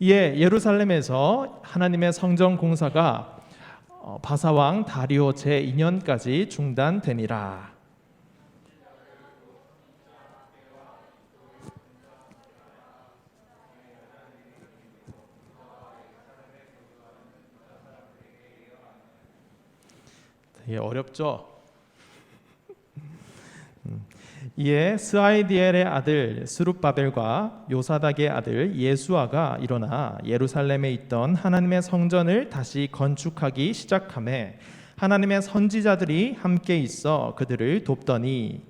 이에 예루살렘에서 하나님의 성전 공사가 어, 바사왕 다리오 제 2년까지 중단되니라. 되게 어렵죠. 음, 이에 스아이디엘의 아들 스룹바벨과 요사닥의 아들 예수아가 일어나 예루살렘에 있던 하나님의 성전을 다시 건축하기 시작함에 하나님의 선지자들이 함께 있어 그들을 돕더니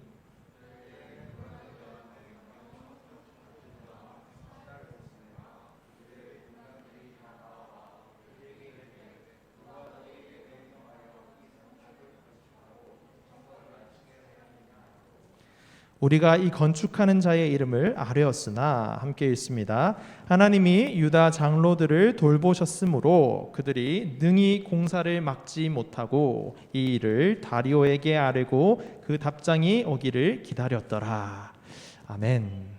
우리가 이 건축하는 자의 이름을 아뢰었으나 함께 읽습니다. 하나님이 유다 장로들을 돌보셨으므로 그들이 능히 공사를 막지 못하고 이 일을 다리오에게 아뢰고 그 답장이 오기를 기다렸더라. 아멘.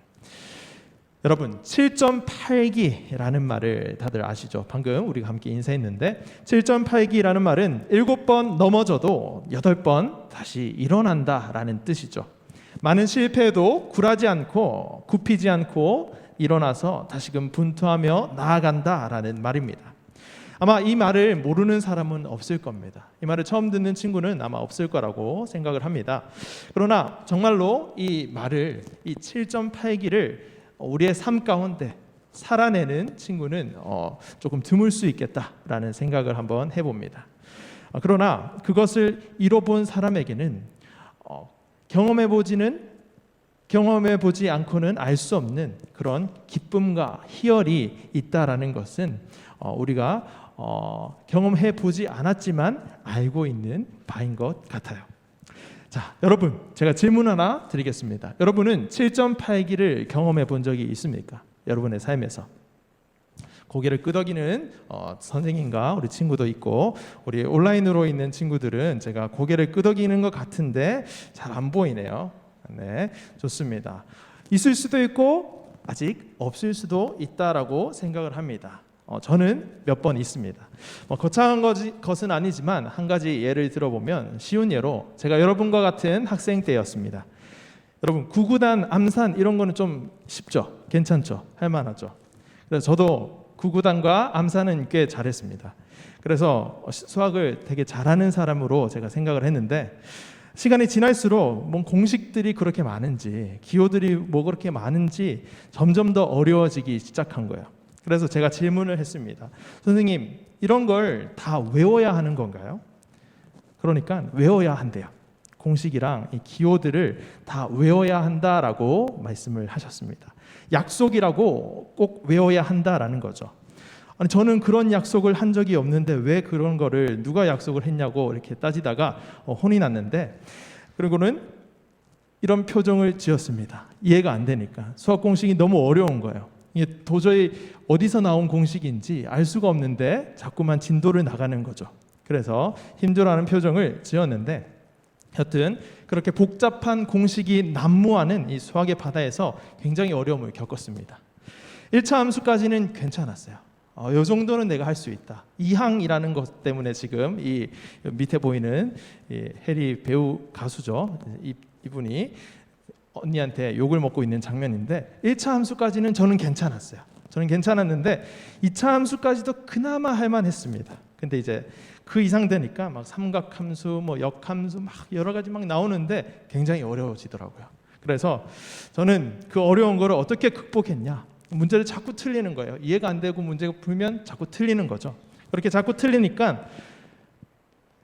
여러분 7.8기라는 말을 다들 아시죠? 방금 우리가 함께 인사했는데 7.8기라는 말은 일곱 번 넘어져도 여덟 번 다시 일어난다라는 뜻이죠. 많은 실패에도 굴하지 않고 굽히지 않고 일어나서 다시금 분투하며 나아간다라는 말입니다. 아마 이 말을 모르는 사람은 없을 겁니다. 이 말을 처음 듣는 친구는 아마 없을 거라고 생각을 합니다. 그러나 정말로 이 말을 이 7.8기를 우리의 삶 가운데 살아내는 친구는 어, 조금 드물 수 있겠다라는 생각을 한번 해봅니다. 어, 그러나 그것을 이뤄본 사람에게는 어, 경험해 보지는 경험해 보지 않고는 알 수 없는 그런 기쁨과 희열이 있다라는 것은 어, 우리가 어, 경험해 보지 않았지만 알고 있는 바인 것 같아요. 자, 여러분, 제가 질문 하나 드리겠습니다. 여러분은 7.8기를 경험해 본 적이 있습니까? 여러분의 삶에서. 고개를 끄덕이는 어, 선생님과 우리 친구도 있고 우리 온라인으로 있는 친구들은 제가 고개를 끄덕이는 것 같은데 잘 안 보이네요. 네, 좋습니다. 있을 수도 있고 아직 없을 수도 있다라고 생각을 합니다. 어, 저는 몇 번 있습니다. 뭐 거창한 거지, 것은 아니지만 한 가지 예를 들어보면 쉬운 예로 제가 여러분과 같은 학생 때였습니다. 여러분 구구단, 암산 이런 거는 좀 쉽죠, 괜찮죠, 할만하죠. 그래서 저도 구구단과 암산은 꽤 잘했습니다. 그래서 수학을 되게 잘하는 사람으로 제가 생각을 했는데 시간이 지날수록 뭔 공식들이 그렇게 많은지 기호들이 뭐 그렇게 많은지 점점 더 어려워지기 시작한 거예요. 그래서 제가 질문을 했습니다. 선생님, 이런 걸 다 외워야 하는 건가요? 그러니까 외워야 한대요. 공식이랑 이 기호들을 다 외워야 한다라고 말씀을 하셨습니다. 약속이라고 꼭 외워야 한다라는 거죠. 아니 저는 그런 약속을 한 적이 없는데 왜 그런 거를 누가 약속을 했냐고 이렇게 따지다가 어, 혼이 났는데 그리고는 이런 표정을 지었습니다. 이해가 안 되니까 수학 공식이 너무 어려운 거예요. 이게 도저히 어디서 나온 공식인지 알 수가 없는데 자꾸만 진도를 나가는 거죠. 그래서 힘들어하는 표정을 지었는데 여튼 그렇게 복잡한 공식이 난무하는 이 수학의 바다에서 굉장히 어려움을 겪었습니다. 1차 함수까지는 괜찮았어요. 어, 요 정도는 내가 할 수 있다. 이항이라는 것 때문에 지금 이 밑에 보이는 이 해리 배우 가수죠. 이, 이분이 언니한테 욕을 먹고 있는 장면인데 1차 함수까지는 저는 괜찮았어요. 저는 괜찮았는데 2차 함수까지도 그나마 할만했습니다. 근데 이제 그 이상 되니까 막 삼각함수, 뭐 역함수 막 여러 가지 막 나오는데 굉장히 어려워지더라고요. 그래서 저는 그 어려운 거를 어떻게 극복했냐? 문제를 자꾸 틀리는 거예요. 이해가 안 되고 문제가 풀면 자꾸 틀리는 거죠. 그렇게 자꾸 틀리니까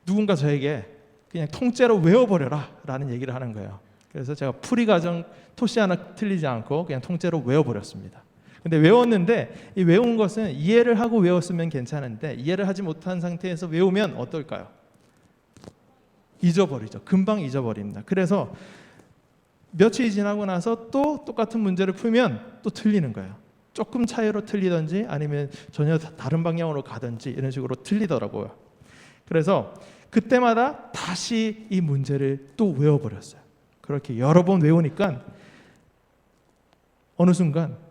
누군가 저에게 그냥 통째로 외워버려라라는 얘기를 하는 거예요. 그래서 제가 풀이 과정 토시 하나 틀리지 않고 그냥 통째로 외워버렸습니다. 근데 외웠는데 이 외운 것은 이해를 하고 외웠으면 괜찮은데 이해를 하지 못한 상태에서 외우면 어떨까요? 잊어버리죠. 금방 잊어버립니다. 그래서 며칠이 지나고 나서 또 똑같은 문제를 풀면 또 틀리는 거예요. 조금 차이로 틀리든지 아니면 전혀 다른 방향으로 가든지 이런 식으로 틀리더라고요. 그래서 그때마다 다시 이 문제를 또 외워버렸어요. 그렇게 여러 번 외우니까 어느 순간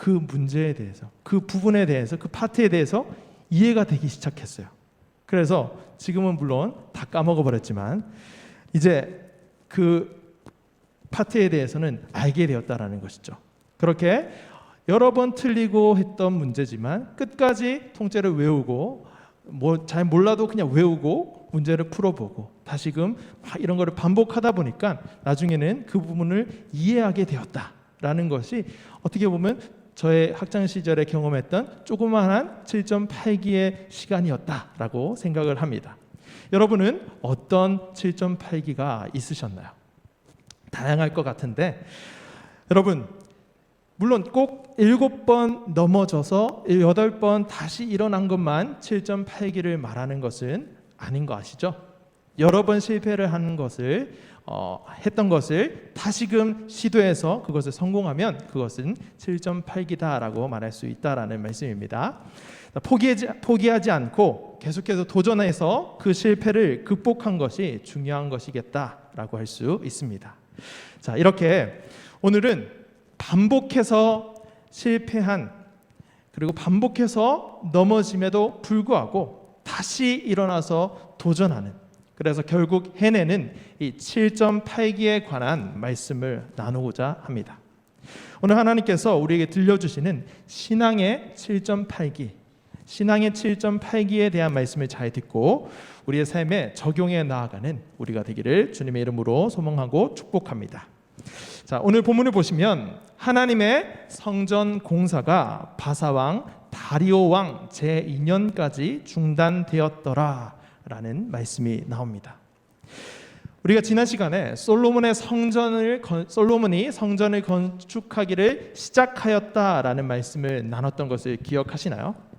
그 문제에 대해서 그 부분에 대해서 그 파트에 대해서 이해가 되기 시작했어요. 그래서 지금은 물론 다 까먹어 버렸지만 이제 그 파트에 대해서는 알게 되었다라는 것이죠. 그렇게 여러 번 틀리고 했던 문제지만 끝까지 통째로 외우고 뭐 잘 몰라도 그냥 외우고 문제를 풀어보고 다시금 막 이런 거를 반복하다 보니까 나중에는 그 부분을 이해하게 되었다라는 것이 어떻게 보면 저의 학창 시절에 경험했던 조그마한 7.8기의 시간이었다라고 생각을 합니다. 여러분은 어떤 7.8기가 있으셨나요? 다양할 것 같은데 여러분 물론 꼭 일곱 번 넘어져서 여덟 번 다시 일어난 것만 7.8기를 말하는 것은 아닌 거 아시죠? 여러 번 실패를 하는 것을 어, 했던 것을 다시금 시도해서 그것을 성공하면 그것은 7.8기다라고 말할 수 있다라는 말씀입니다. 포기하지, 포기하지 않고 계속해서 도전해서 그 실패를 극복한 것이 중요한 것이겠다라고 할 수 있습니다. 자, 이렇게 오늘은 반복해서 실패한 그리고 반복해서 넘어짐에도 불구하고 다시 일어나서 도전하는 그래서 결국 해내는 이 7.8기에 관한 말씀을 나누고자 합니다. 오늘 하나님께서 우리에게 들려주시는 신앙의 7.8기, 신앙의 7.8기에 대한 말씀을 잘 듣고 우리의 삶에 적용해 나아가는 우리가 되기를 주님의 이름으로 소망하고 축복합니다. 자, 오늘 본문을 보시면 하나님의 성전 공사가 바사왕 다리오 왕 제2년까지 중단되었더라 라는 말씀이 나옵니다. 우리가 지난 시간에 솔로몬의 성전을 건, 솔로몬이 성전을 건축하기를 시작하였다라는 말씀을 나눴던 것을 기억하시나요?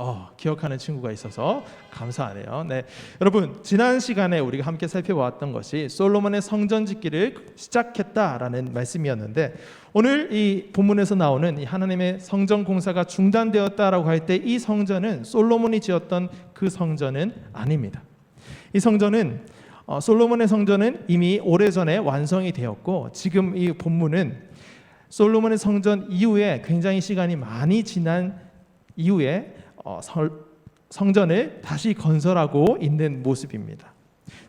어, 기억하는 친구가 있어서 감사하네요. 네, 여러분 지난 시간에 우리가 함께 살펴보았던 것이 솔로몬의 성전 짓기를 시작했다라는 말씀이었는데 오늘 이 본문에서 나오는 이 하나님의 성전 공사가 중단되었다라고 할 때 이 성전은 솔로몬이 지었던 그 성전은 아닙니다. 이 성전은 어, 솔로몬의 성전은 이미 오래전에 완성이 되었고 지금 이 본문은 솔로몬의 성전 이후에 굉장히 시간이 많이 지난 이후에 어, 설, 성전을 다시 건설하고 있는 모습입니다.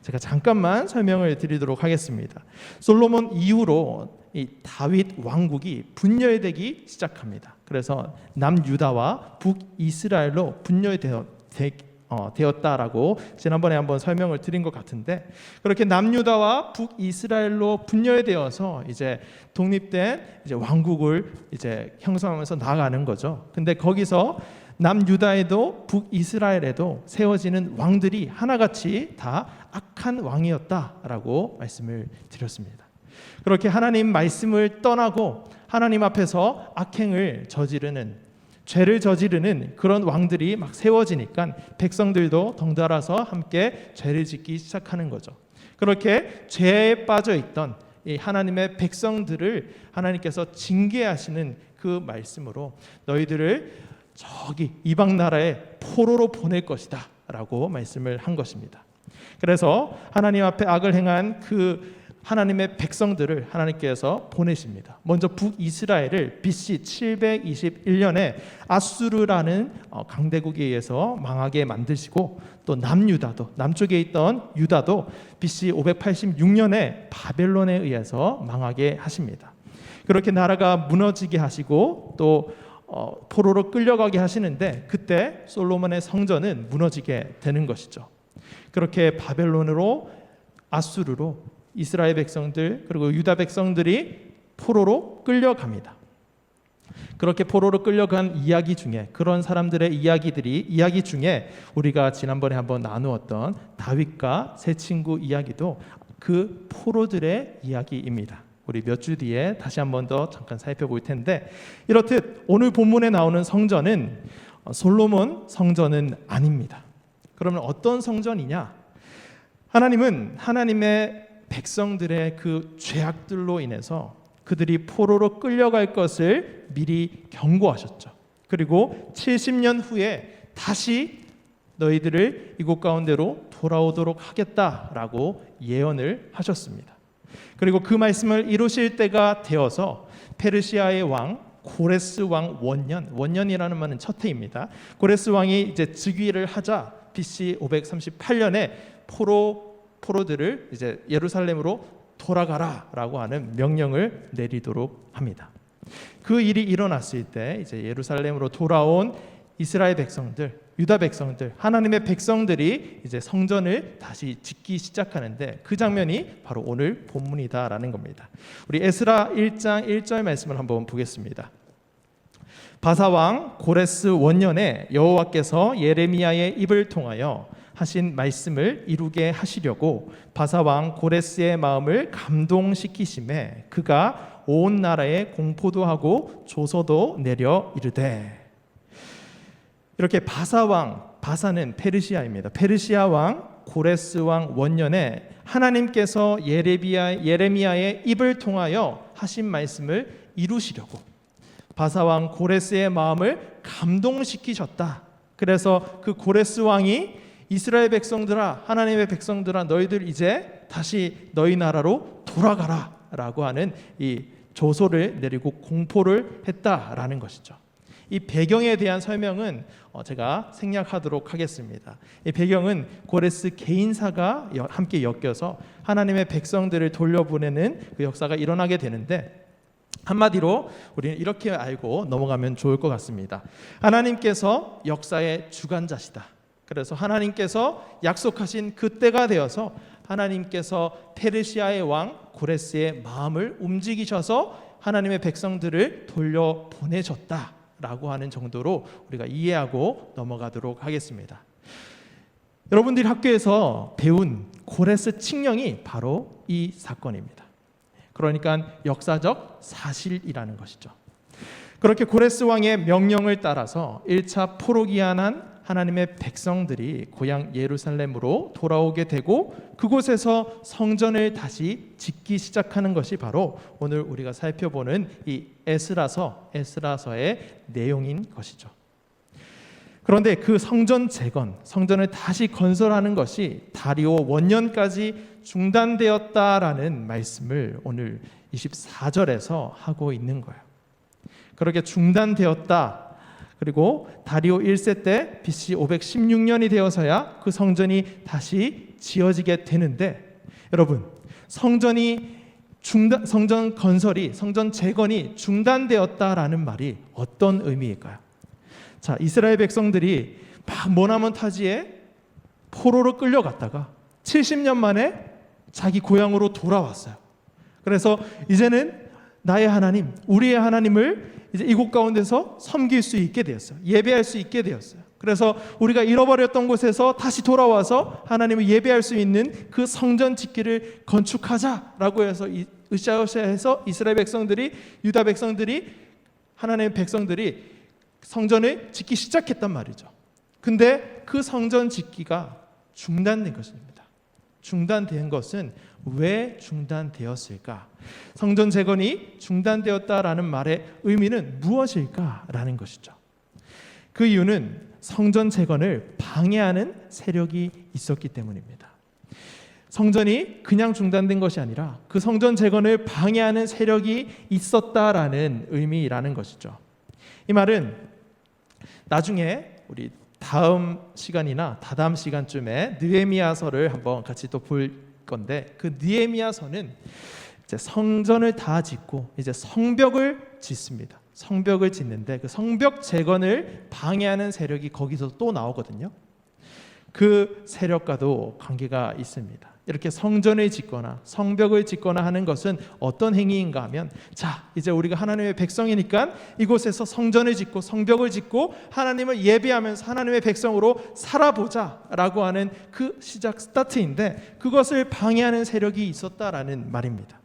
제가 잠깐만 설명을 드리도록 하겠습니다. 솔로몬 이후로 이 다윗 왕국이 분열되기 시작합니다. 그래서 남유다와 북이스라엘로 분열되어 어, 지난번에 한번 설명을 드린 것 같은데 그렇게 남유다와 북이스라엘로 분열되어서 이제 독립된 이제 왕국을 이제 형성하면서 나아가는 거죠. 근데 거기서 남유다에도 북이스라엘에도 세워지는 왕들이 하나같이 다 악한 왕이었다라고 말씀을 드렸습니다. 그렇게 하나님 말씀을 떠나고 하나님 앞에서 악행을 저지르는 죄를 저지르는 그런 왕들이 막 세워지니까 백성들도 덩달아서 함께 죄를 짓기 시작하는 거죠. 그렇게 죄에 빠져 있던 이 하나님의 백성들을 하나님께서 징계하시는 그 말씀으로 너희들을 저기 이방 나라에 포로로 보낼 것이다 라고 말씀을 한 것입니다. 그래서 하나님 앞에 악을 행한 그 하나님의 백성들을 하나님께서 보내십니다. 먼저 북이스라엘을 BC 721년에 아수르라는 어, 강대국에 의해서 망하게 만드시고 또 남유다도 남쪽에 있던 유다도 BC 586년에 바벨론에 의해서 망하게 하십니다. 그렇게 나라가 무너지게 하시고 또 어, 포로로 끌려가게 하시는데 그때 솔로몬의 성전은 무너지게 되는 것이죠. 그렇게 바벨론으로 아수르로 이스라엘 백성들 그리고 유다 백성들이 포로로 끌려갑니다. 그렇게 포로로 끌려간 이야기 중에 그런 사람들의 이야기들이 이야기 중에 우리가 지난번에 한번 나누었던 다윗과 세 친구 이야기도 그 포로들의 이야기입니다. 우리 몇 주 뒤에 다시 한 번 더 잠깐 살펴볼 텐데 이렇듯 오늘 본문에 나오는 성전은 솔로몬 성전은 아닙니다. 그러면 어떤 성전이냐? 하나님은 하나님의 백성들의 그 죄악들로 인해서 그들이 포로로 끌려갈 것을 미리 경고하셨죠. 그리고 70년 후에 다시 너희들을 이곳 가운데로 돌아오도록 하겠다라고 예언을 하셨습니다. 그리고 그 말씀을 이루실 때가 되어서 페르시아의 왕 고레스 왕 원년 원년이라는 말은 첫 해입니다. 고레스 왕이 이제 즉위를 하자 BC 538년에 포로 포로들을 이제 예루살렘으로 돌아가라라고 하는 명령을 내리도록 합니다. 그 일이 일어났을 때 이제 예루살렘으로 돌아온 이스라엘 백성들, 유다 백성들, 하나님의 백성들이 이제 성전을 다시 짓기 시작하는데 그 장면이 바로 오늘 본문이다라는 겁니다. 우리 에스라 1장 1절 말씀을 한번 보겠습니다. 바사 왕 고레스 원년에 여호와께서 예레미야의 입을 통하여 하신 말씀을 이루게 하시려고 바사 왕 고레스의 마음을 감동시키심에 그가 온 나라에 공포도 하고 조서도 내려 이르되 이렇게 바사 왕 바사는 페르시아입니다. 페르시아 왕 고레스 왕 원년에 하나님께서 예레비야 예레미야의 입을 통하여 하신 말씀을 이루시려고 바사 왕 고레스의 마음을 감동시키셨다. 그래서 그 고레스 왕이 이스라엘 백성들아 하나님의 백성들아 너희들 이제 다시 너희 나라로 돌아가라 라고 하는 이 조소를 내리고 공포를 했다라는 것이죠. 이 배경에 대한 설명은 어, 제가 생략하도록 하겠습니다. 이 배경은 고레스 개인사가 여- 함께 엮여서 하나님의 백성들을 돌려보내는 그 역사가 일어나게 되는데 한마디로 우리는 이렇게 알고 넘어가면 좋을 것 같습니다. 하나님께서 역사의 주관자시다. 그래서 하나님께서 약속하신 그때가 되어서 하나님께서 페르시아의 왕 고레스의 마음을 움직이셔서 하나님의 백성들을 돌려 보내셨다 라고 하는 정도로 우리가 이해하고 넘어가도록 하겠습니다. 여러분들이 학교에서 배운 고레스 칙령이 바로 이 사건입니다. 그러니까 역사적 사실이라는 것이죠. 그렇게 고레스 왕의 명령을 따라서 1차 포로기한한 하나님의 백성들이 고향 예루살렘으로 돌아오게 되고 그곳에서 성전을 다시 짓기 시작하는 것이 바로 오늘 우리가 살펴보는 이 에스라서 에스라서의 내용인 것이죠. 그런데 그 성전 재건, 성전을 다시 건설하는 것이 다리오 원년까지 중단되었다라는 말씀을 오늘 24절에서 하고 있는 거예요. 그렇게 중단되었다. 그리고 다리오 1세 때 BC 516년이 되어서야 그 성전이 다시 지어지게 되는데 여러분 성전이 중단 성전 건설이 성전 재건이 중단되었다라는 말이 어떤 의미일까요? 자 이스라엘 백성들이 막 머나먼 타지에 포로로 끌려갔다가 70년 만에 자기 고향으로 돌아왔어요. 그래서 이제는 나의 하나님, 우리의 하나님을 이제 이곳 가운데서 섬길 수 있게 되었어요. 예배할 수 있게 되었어요. 그래서 우리가 잃어버렸던 곳에서 다시 돌아와서 하나님을 예배할 수 있는 그 성전 짓기를 건축하자라고 해서 이- 으쌰으쌰해서 이스라엘 백성들이 유다 백성들이 하나님의 백성들이 성전을 짓기 시작했단 말이죠. 근데 그 성전 짓기가 중단된 것입니다. 중단된 것은 왜 중단되었을까? 성전 재건이 중단되었다라는 말의 의미는 무엇일까라는 것이죠. 그 이유는 성전 재건을 방해하는 세력이 있었기 때문입니다. 성전이 그냥 중단된 것이 아니라 그 성전 재건을 방해하는 세력이 있었다라는 의미라는 것이죠. 이 말은 나중에 우리 다음 시간이나 다다음 시간쯤에 느헤미야서를 한번 같이 또 볼 건데 그 느헤미야서는 이제 성전을 다 짓고 이제 성벽을 짓습니다. 성벽을 짓는데 그 성벽 재건을 방해하는 세력이 거기서 또 나오거든요. 그 세력과도 관계가 있습니다. 이렇게 성전을 짓거나 성벽을 짓거나 하는 것은 어떤 행위인가 하면 자, 이제 우리가 하나님의 백성이니까 이곳에서 성전을 짓고 성벽을 짓고 하나님을 예배하면서 하나님의 백성으로 살아보자라고 하는 그 시작 스타트인데 그것을 방해하는 세력이 있었다라는 말입니다.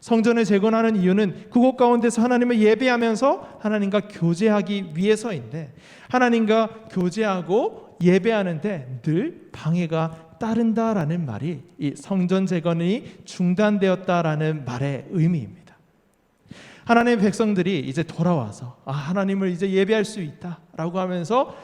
성전을 재건하는 이유는 그곳 가운데서 하나님을 예배하면서 하나님과 교제하기 위해서인데 하나님과 교제하고 예배하는데 늘 방해가 따른다라는 말이 이 성전 재건이 중단되었다라는 말의 의미입니다. 하나님의 백성들이 이제 돌아와서 아 하나님을 이제 예배할 수 있다라고 하면서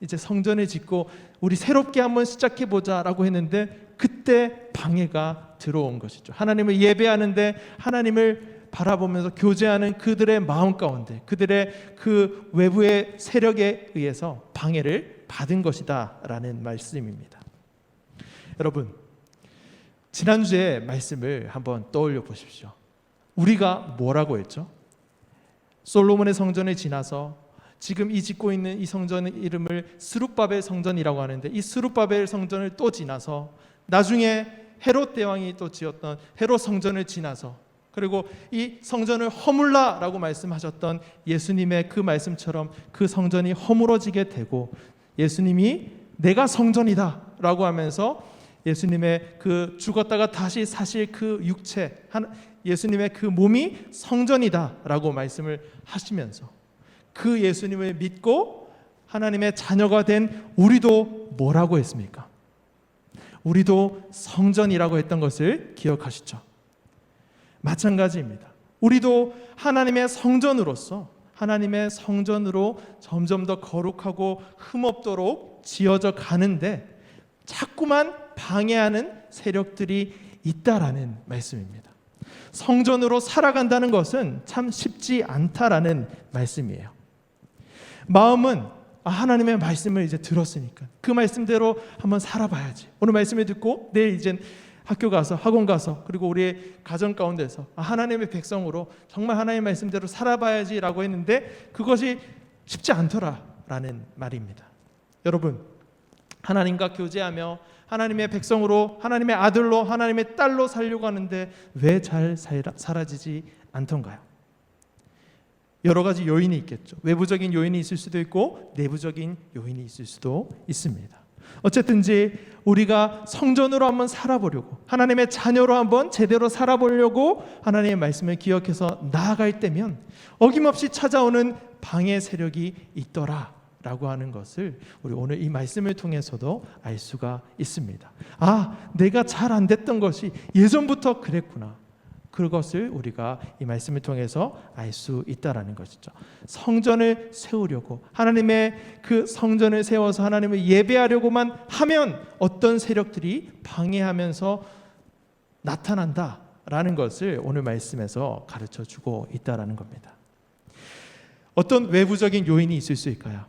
이제 성전을 짓고 우리 새롭게 한번 시작해 보자라고 했는데 그때 방해가 들어온 것이죠. 하나님을 예배하는데 하나님을 바라보면서 교제하는 그들의 마음 가운데 그들의 그 외부의 세력에 의해서 방해를 받은 것이다라는 말씀입니다. 여러분 지난주에 말씀을 한번 떠올려 보십시오. 우리가 뭐라고 했죠? 솔로몬의 성전을 지나서 지금 이 짓고 있는 이 성전의 이름을 스룹바벨 성전이라고 하는데 이 스룹바벨 성전을 또 지나서 나중에 헤롯 대왕이 또 지었던 헤롯 성전을 지나서 그리고 이 성전을 허물라라고 말씀하셨던 예수님의 그 말씀처럼 그 성전이 허물어지게 되고 예수님이 내가 성전이다라고 하면서 예수님의 그 죽었다가 다시 사실 그 육체 한- 예수님의 그 몸이 성전이다라고 말씀을 하시면서 그 예수님을 믿고 하나님의 자녀가 된 우리도 뭐라고 했습니까? 우리도 성전이라고 했던 것을 기억하시죠? 마찬가지입니다. 우리도 하나님의 성전으로서 하나님의 성전으로 점점 더 거룩하고 흠없도록 지어져 가는데 자꾸만 방해하는 세력들이 있다라는 말씀입니다. 성전으로 살아간다는 것은 참 쉽지 않다라는 말씀이에요. 마음은 아, 하나님의 말씀을 이제 들었으니까 그 말씀대로 한번 살아봐야지. 오늘 말씀을 듣고 내일 이제 학교 가서 학원 가서 그리고 우리의 가정 가운데서 아, 하나님의 백성으로 정말 하나님의 말씀대로 살아봐야지라고 했는데 그것이 쉽지 않더라라는 말입니다. 여러분 하나님과 교제하며 하나님의 백성으로 하나님의 아들로 하나님의 딸로 살려고 하는데 왜 잘 사라지지 않던가요? 여러 가지 요인이 있겠죠. 외부적인 요인이 있을 수도 있고 내부적인 요인이 있을 수도 있습니다. 어쨌든지 우리가 성전으로 한번 살아보려고 하나님의 자녀로 한번 제대로 살아보려고 하나님의 말씀을 기억해서 나아갈 때면 어김없이 찾아오는 방해 세력이 있더라. 라고 하는 것을 우리 오늘 이 말씀을 통해서도 알 수가 있습니다. 아, 내가 잘 안 됐던 것이 예전부터 그랬구나. 그것을 우리가 이 말씀을 통해서 알 수 있다라는 것이죠. 성전을 세우려고 하나님의 그 성전을 세워서 하나님을 예배하려고만 하면 어떤 세력들이 방해하면서 나타난다라는 것을 오늘 말씀에서 가르쳐 주고 있다라는 겁니다. 어떤 외부적인 요인이 있을 수 있을까요?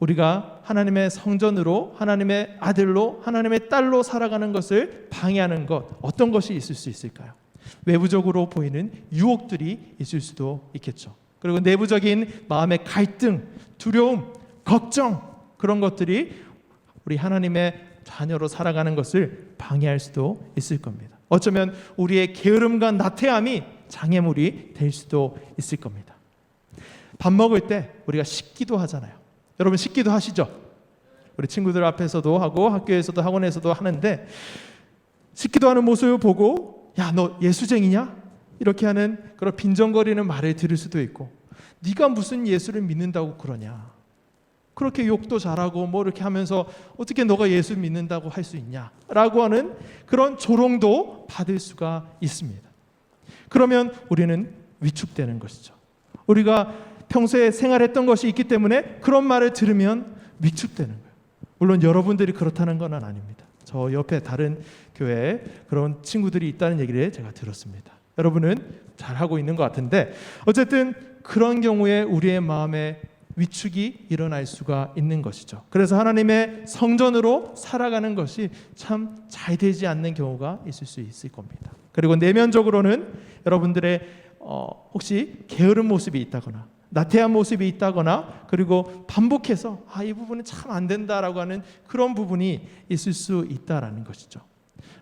우리가 하나님의 성전으로 하나님의 아들로 하나님의 딸로 살아가는 것을 방해하는 것 어떤 것이 있을 수 있을까요? 외부적으로 보이는 유혹들이 있을 수도 있겠죠. 그리고 내부적인 마음의 갈등, 두려움, 걱정 그런 것들이 우리 하나님의 자녀로 살아가는 것을 방해할 수도 있을 겁니다. 어쩌면 우리의 게으름과 나태함이 장애물이 될 수도 있을 겁니다. 밥 먹을 때 우리가 식기도 하잖아요. 여러분 식기도 하시죠? 우리 친구들 앞에서도 하고 학교에서도 학원에서도 하는데 식기도 하는 모습을 보고 야 너 예수쟁이냐? 이렇게 하는 그런 빈정거리는 말을 들을 수도 있고 네가 무슨 예수를 믿는다고 그러냐? 그렇게 욕도 잘하고 뭐 이렇게 하면서 어떻게 너가 예수 믿는다고 할 수 있냐 라고 하는 그런 조롱도 받을 수가 있습니다. 그러면 우리는 위축되는 것이죠. 우리가 평소에 생활했던 것이 있기 때문에 그런 말을 들으면 위축되는 거예요. 물론 여러분들이 그렇다는 건 아닙니다. 저 옆에 다른 교회에 그런 친구들이 있다는 얘기를 제가 들었습니다. 여러분은 잘 하고 있는 것 같은데 어쨌든 그런 경우에 우리의 마음에 위축이 일어날 수가 있는 것이죠. 그래서 하나님의 성전으로 살아가는 것이 참 잘 되지 않는 경우가 있을 수 있을 겁니다. 그리고 내면적으로는 여러분들의 어, 혹시 게으른 모습이 있다거나 나태한 모습이 있다거나 그리고 반복해서 아, 이 부분은 참 안 된다라고 하는 그런 부분이 있을 수 있다라는 것이죠.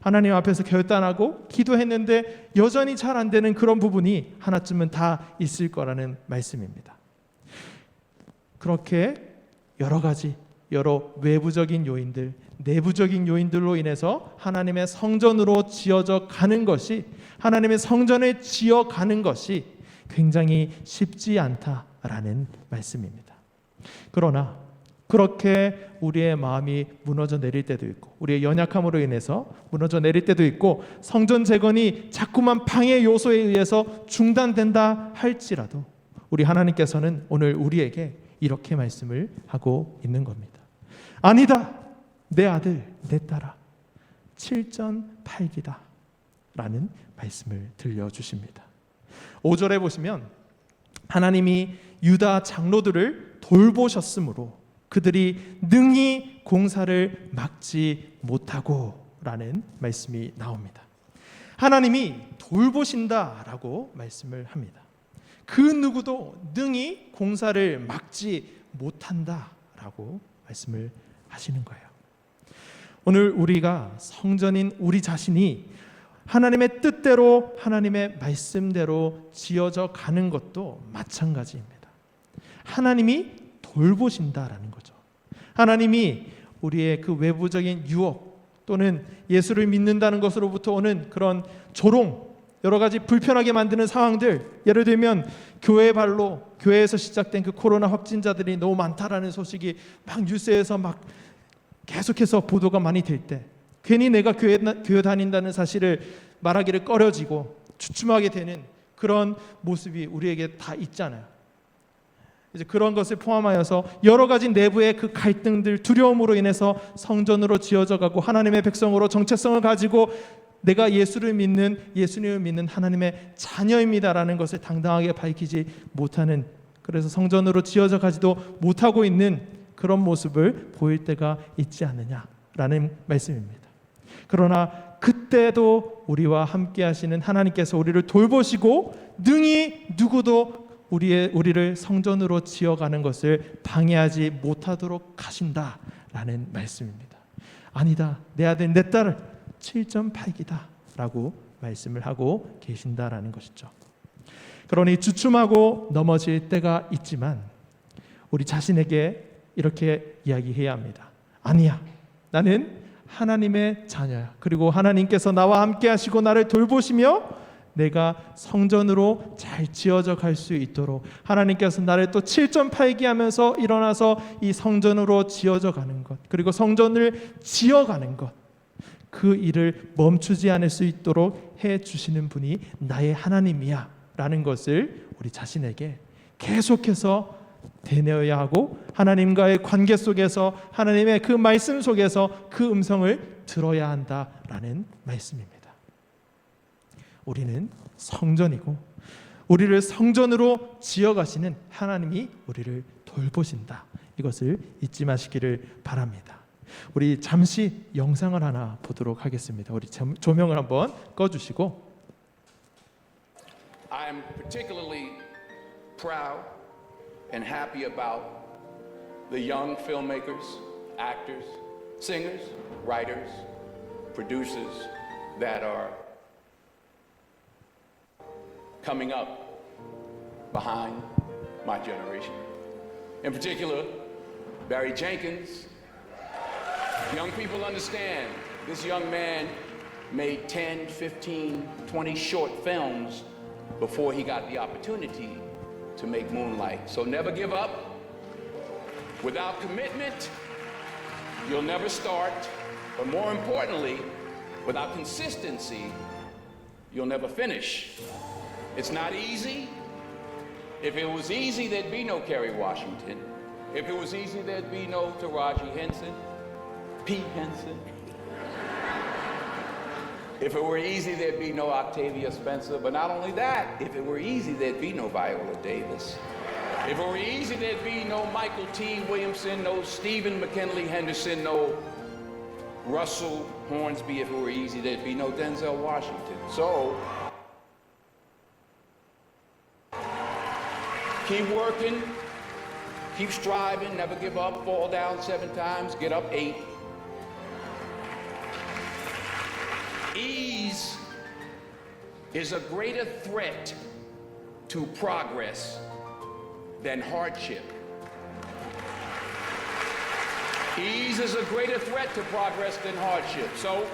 하나님 앞에서 결단하고 기도했는데 여전히 잘 안 되는 그런 부분이 하나쯤은 다 있을 거라는 말씀입니다. 그렇게 여러 가지 여러 외부적인 요인들, 내부적인 요인들로 인해서 하나님의 성전으로 지어져 가는 것이 하나님의 성전을 지어 가는 것이 굉장히 쉽지 않다라는 말씀입니다. 그러나 그렇게 우리의 마음이 무너져 내릴 때도 있고 우리의 연약함으로 인해서 무너져 내릴 때도 있고 성전 재건이 자꾸만 방해 요소에 의해서 중단된다 할지라도 우리 하나님께서는 오늘 우리에게 이렇게 말씀을 하고 있는 겁니다. 아니다. 내 아들, 내 딸아. 7전 8기다. 라는 말씀을 들려 주십니다. 5절에 보시면 하나님이 유다 장로들을 돌보셨으므로 그들이 능히 공사를 막지 못하고라는 말씀이 나옵니다. 하나님이 돌보신다라고 말씀을 합니다. 그 누구도 능히 공사를 막지 못한다라고 말씀을 하시는 거예요. 오늘 우리가 성전인 우리 자신이 하나님의 뜻대로 하나님의 말씀대로 지어져 가는 것도 마찬가지입니다. 하나님이 돌보신다라는 거죠. 하나님이 우리의 그 외부적인 유혹 또는 예수를 믿는다는 것으로부터 오는 그런 조롱 여러 가지 불편하게 만드는 상황들 예를 들면 교회 발로 교회에서 시작된 그 코로나 확진자들이 너무 많다라는 소식이 막 뉴스에서 막 계속해서 보도가 많이 될 때 괜히 내가 교회, 교회 다닌다는 사실을 말하기를 꺼려지고 주춤하게 되는 그런 모습이 우리에게 다 있잖아요. 이제 그런 것을 포함하여서 여러 가지 내부의 그 갈등들 두려움으로 인해서 성전으로 지어져 가고 하나님의 백성으로 정체성을 가지고 내가 예수를 믿는 예수님을 믿는 하나님의 자녀입니다라는 것을 당당하게 밝히지 못하는 그래서 성전으로 지어져 가지도 못하고 있는 그런 모습을 보일 때가 있지 않느냐라는 말씀입니다. 그러나 그때도 우리와 함께 하시는 하나님께서 우리를 돌보시고 능히 누구도 우리의 우리를 성전으로 지어가는 것을 방해하지 못하도록 하신다라는 말씀입니다. 아니다. 내 아들 내 딸을 7.8기다라고 말씀을 하고 계신다라는 것이죠. 그러니 주춤하고 넘어질 때가 있지만 우리 자신에게 이렇게 이야기해야 합니다. 아니야. 나는 하나님의 자녀야. 그리고 하나님께서 나와 함께 하시고 나를 돌보시며 내가 성전으로 잘 지어져 갈 수 있도록 하나님께서 나를 또 7.8기 하면서 일어나서 이 성전으로 지어져 가는 것 그리고 성전을 지어 가는 것 그 일을 멈추지 않을 수 있도록 해 주시는 분이 나의 하나님이야 라는 것을 우리 자신에게 계속해서 되뇌어야 하고 하나님과의 관계 속에서 하나님의 그 말씀 속에서 그 음성을 들어야 한다라는 말씀입니다. 우리는 성전이고 우리를 성전으로 지어 가시는 하나님이 우리를 돌보신다. 이것을 잊지 마시기를 바랍니다. 우리 잠시 영상을 하나 보도록 하겠습니다. 우리 점- 조명을 한번 꺼 주시고 I'm particularly proud and happy about the young filmmakers, actors, singers, writers, producers that are coming up behind my generation. In particular, Barry Jenkins. Young people understand this young man made 10, 15, 20 short films before he got the opportunity to make Moonlight. So never give up. Without commitment, you'll never start. But more importantly, without consistency, you'll never finish. It's not easy. If it was easy, there'd be no Kerry Washington. If it was easy, there'd be no Taraji Henson, Pete Henson. If it were easy, there'd be no Octavia Spencer. But not only that, if it were easy, there'd be no Viola Davis. If it were easy, there'd be no Michael T. Williamson, no Stephen McKinley Henderson, no Russell Hornsby. If it were easy, there'd be no Denzel Washington. So, keep working, keep striving, never give up, fall down seven times, get up eight. Ease is a greater threat to progress than hardship. Ease is a greater threat to progress than hardship. So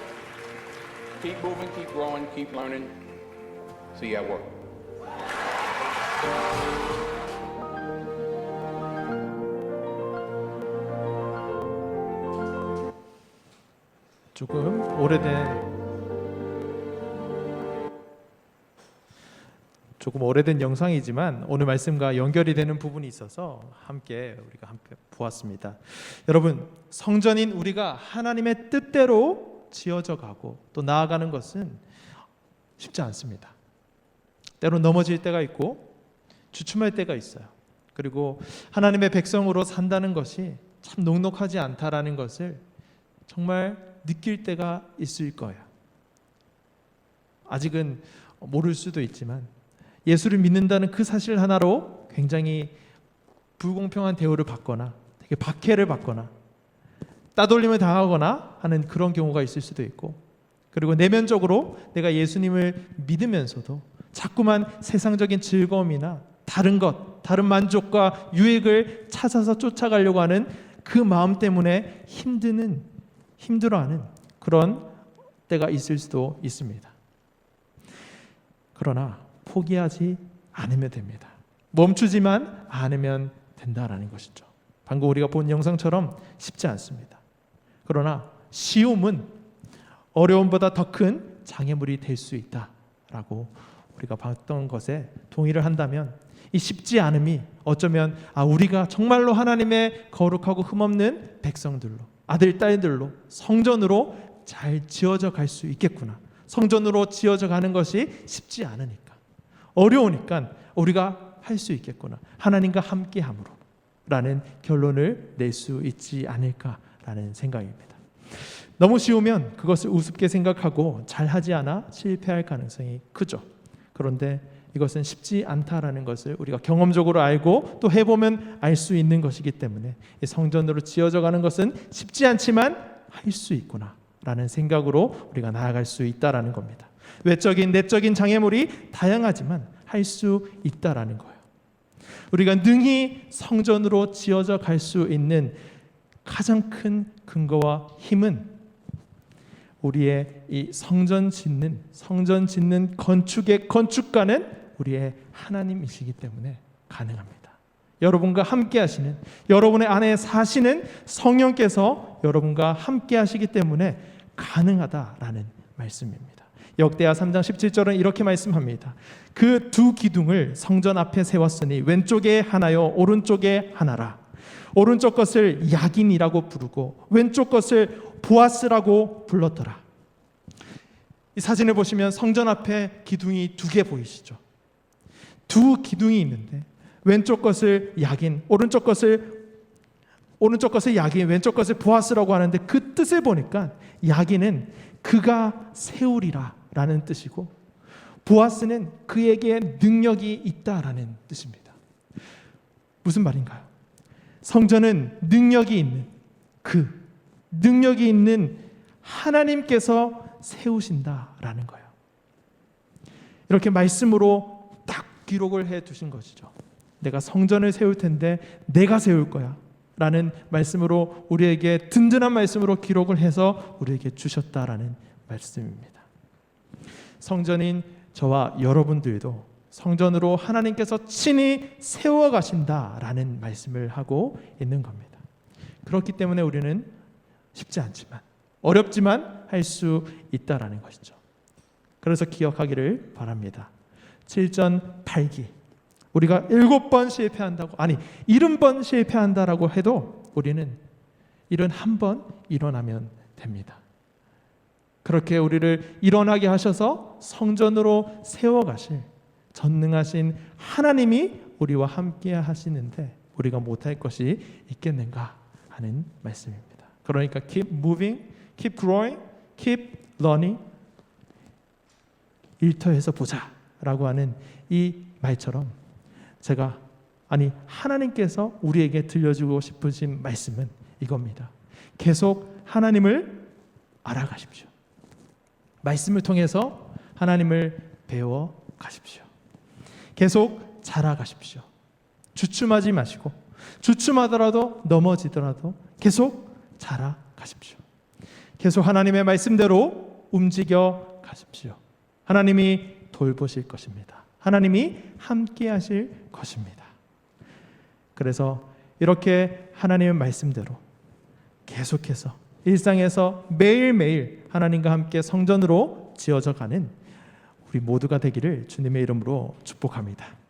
keep moving, keep growing, keep learning. See you at work. 조금 오래된 조금 오래된 영상이지만 오늘 말씀과 연결이 되는 부분이 있어서 함께 우리가 함께 보았습니다. 여러분, 성전인 우리가 하나님의 뜻대로 지어져 가고 또 나아가는 것은 쉽지 않습니다. 때로 넘어질 때가 있고 주춤할 때가 있어요. 그리고 하나님의 백성으로 산다는 것이 참 녹록하지 않다라는 것을 정말 느낄 때가 있을 거예요. 아직은 모를 수도 있지만 예수를 믿는다는 그 사실 하나로 굉장히 불공평한 대우를 받거나 되게 박해를 받거나 따돌림을 당하거나 하는 그런 경우가 있을 수도 있고 그리고 내면적으로 내가 예수님을 믿으면서도 자꾸만 세상적인 즐거움이나 다른 것, 다른 만족과 유익을 찾아서 쫓아가려고 하는 그 마음 때문에 힘드는 힘들어하는 그런 때가 있을 수도 있습니다. 그러나 포기하지 않으면 됩니다. 멈추지만 않으면 된다라는 것이죠. 방금 우리가 본 영상처럼 쉽지 않습니다. 그러나 쉬움은 어려움보다 더 큰 장애물이 될 수 있다라고 우리가 봤던 것에 동의를 한다면 이 쉽지 않음이 어쩌면 아 우리가 정말로 하나님의 거룩하고 흠없는 백성들로 아들 딸들로 성전으로 잘 지어져 갈 수 있겠구나. 성전으로 지어져 가는 것이 쉽지 않으니까 어려우니까 우리가 할 수 있겠구나. 하나님과 함께 함으로 라는 결론을 낼 수 있지 않을까라는 생각입니다. 너무 쉬우면 그것을 우습게 생각하고 잘하지 않아 실패할 가능성이 크죠. 그런데 이것은 쉽지 않다라는 것을 우리가 경험적으로 알고 또 해보면 알 수 있는 것이기 때문에 이 성전으로 지어져 가는 것은 쉽지 않지만 할 수 있구나라는 생각으로 우리가 나아갈 수 있다라는 겁니다. 외적인 내적인 장애물이 다양하지만 할 수 있다라는 거예요. 우리가 능히 성전으로 지어져 갈 수 있는 가장 큰 근거와 힘은 우리의 이 성전 짓는 성전 짓는 건축의 건축가는 우리의 하나님이시기 때문에 가능합니다. 여러분과 함께 하시는 여러분의 안에 사시는 성령께서 여러분과 함께 하시기 때문에 가능하다라는 말씀입니다. 역대하 3장 17절은 이렇게 말씀합니다. 그 두 기둥을 성전 앞에 세웠으니 왼쪽에 하나요 오른쪽에 하나라. 오른쪽 것을 야긴이라고 부르고 왼쪽 것을 보아스라고 불렀더라. 이 사진을 보시면 성전 앞에 기둥이 두 개 보이시죠? 두 기둥이 있는데 왼쪽 것을 야긴, 오른쪽 것을 오른쪽 것을 야긴, 왼쪽 것을 보아스라고 하는데 그 뜻을 보니까 야긴은 그가 세우리라 라는 뜻이고 보아스는 그에게 능력이 있다라는 뜻입니다. 무슨 말인가요? 성전은 능력이 있는 그 능력이 있는 하나님께서 세우신다라는 거예요. 이렇게 말씀으로 딱 기록을 해 두신 것이죠. 내가 성전을 세울 텐데 내가 세울 거야. 라는 말씀으로 우리에게 든든한 말씀으로 기록을 해서 우리에게 주셨다라는 말씀입니다. 성전인 저와 여러분들도 성전으로 하나님께서 친히 세워 가신다라는 말씀을 하고 있는 겁니다. 그렇기 때문에 우리는 쉽지 않지만 어렵지만 할 수 있다라는 것이죠. 그래서 기억하기를 바랍니다. 7전 8기 우리가 일곱 번 실패한다고 아니 일흔 번 실패한다라고 해도 우리는 일은 한번 일어나면 됩니다. 그렇게 우리를 일어나게 하셔서 성전으로 세워 가실 전능하신 하나님이 우리와 함께 하시는데 우리가 못할 것이 있겠는가 하는 말씀입니다. 그러니까 keep moving, keep growing, keep learning 일터에서 보자라고 하는 이 말처럼 제가 아니 하나님께서 우리에게 들려주고 싶으신 말씀은 이겁니다. 계속 하나님을 알아가십시오. 말씀을 통해서 하나님을 배워 가십시오. 계속 자라가십시오. 주춤하지 마시고 주춤하더라도 넘어지더라도 계속 자라가십시오. 계속 하나님의 말씀대로 움직여 가십시오. 하나님이 돌보실 것입니다. 하나님이 함께 하실 것입니다. 그래서 이렇게 하나님의 말씀대로 계속해서 일상에서 매일매일 하나님과 함께 성전으로 지어져 가는 우리 모두가 되기를 주님의 이름으로 축복합니다.